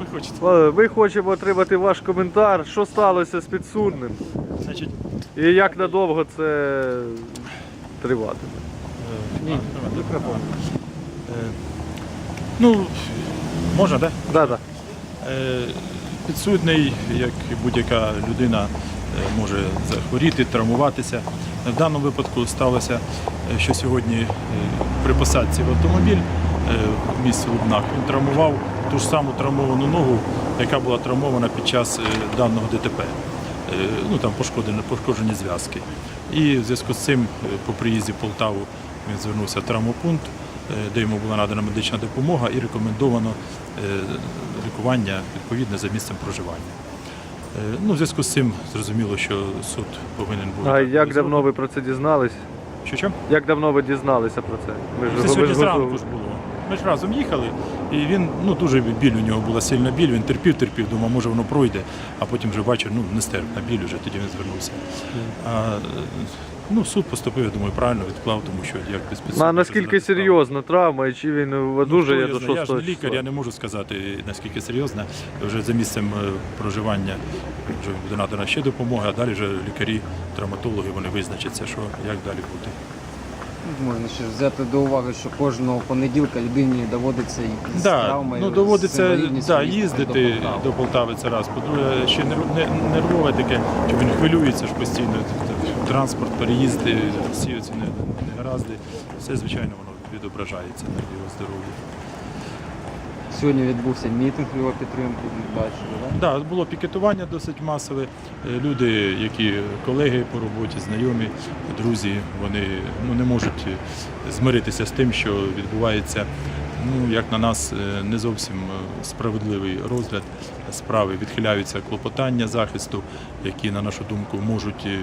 ви хочете? Е, Ми хочемо отримати ваш коментар, що сталося з підсудним Значить, і як надовго це триватиме. ні, мікрофон. Ну, можна, так? Да, да. Е, Підсудний, як будь-яка людина, е, може захворіти, травмуватися. В даному випадку сталося, е, що сьогодні е, при посадці в автомобіль е, в місті Лубнах він травмував ту ж саму травмовану ногу, яка була травмована під час е, даного ДТП. Е, Ну, там пошкоджені, пошкоджені зв'язки. І в зв'язку з цим е, по приїзді в Полтаву він звернувся в травмопункт, е, де йому була надана медична допомога і рекомендовано е, лікування відповідне за місцем проживання. Е, Ну, в зв'язку з цим зрозуміло, що суд повинен був. А як давно ви про це дізнались? Що що? Як давно ви дізналися про це? Ви Це ви сьогодні ж- зранку ж було. Ми ж разом їхали, і він ну дуже біль у нього була сильна біль. Він терпів, терпів, думав, може воно пройде, а потім вже бачив, ну нестерпна біль вже, тоді він звернувся. А, ну, суд поступив, я думаю, правильно відклав, тому що як без Ну, підсудного а наскільки серйозна травма і чи він Ну, одужає хто до 6 Я ж не лікар, я не можу сказати, наскільки серйозно. Вже за місцем е, проживання вже буде надана ще допомога, а далі вже лікарі, травматологи вони визначаться, що як далі Можна ще ж взяти до уваги, що кожного понеділка людині доводиться якісь Да, травмою. ну доводиться да, їздити до Полтави. це раз. По-друге, ще нервове таке, що він хвилюється ж постійно. Транспорт, переїзди, всі оці не- негаразди. Все, звичайно, воно відображається на його здоров'ї. Сьогодні відбувся мітинг його підтримку, бачили, так? Да, було пікетування досить масове. Е, Люди, які колеги по роботі, знайомі, друзі, вони ну, не можуть змиритися з тим, що відбувається, ну, як на нас, е, не зовсім е, справедливий розгляд справи. Відхиляються клопотання захисту, які, на нашу думку, можуть е,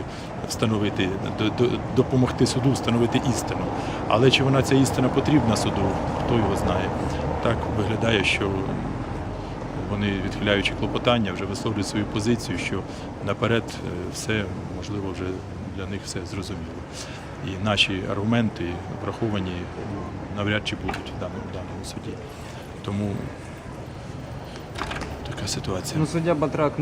встановити, до- до- допомогти суду встановити істину. Але чи вона ця істина потрібна суду, хто його знає. Так виглядає, що вони, відхиляючи клопотання, вже висловлюють свою позицію, що наперед все можливо вже для них все зрозуміло. І наші аргументи враховані навряд чи будуть в даному, в даному суді. Тому така ситуація. Ну, суддя Батрак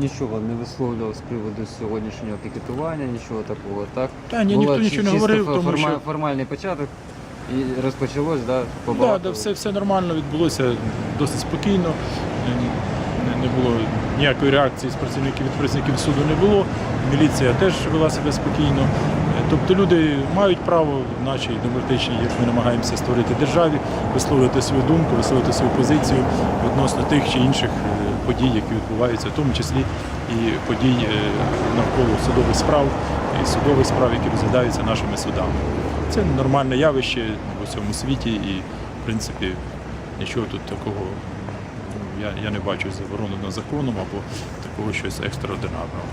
нічого не висловлював з приводу сьогоднішнього пікетування, нічого такого, так? Та ні, Було ніхто нічого не говорив, тому форма- що формальний початок і розпочалось, да, Да, да, все, все нормально відбулося досить спокійно. Не, не було ніякої реакції з працівників від працівників суду не було. Міліція теж вела себе спокійно. Тобто люди мають право в нашій демократичній, як ми намагаємося створити державі, висловлювати свою думку, висловлювати свою позицію відносно тих чи інших е, подій, які відбуваються, в тому числі і подій е, навколо судових справ і судових справ, які розглядаються нашими судами. Це нормальне явище в усьому світі і, в принципі, нічого тут такого я, я не бачу забороненого законом або такого щось екстраординарного.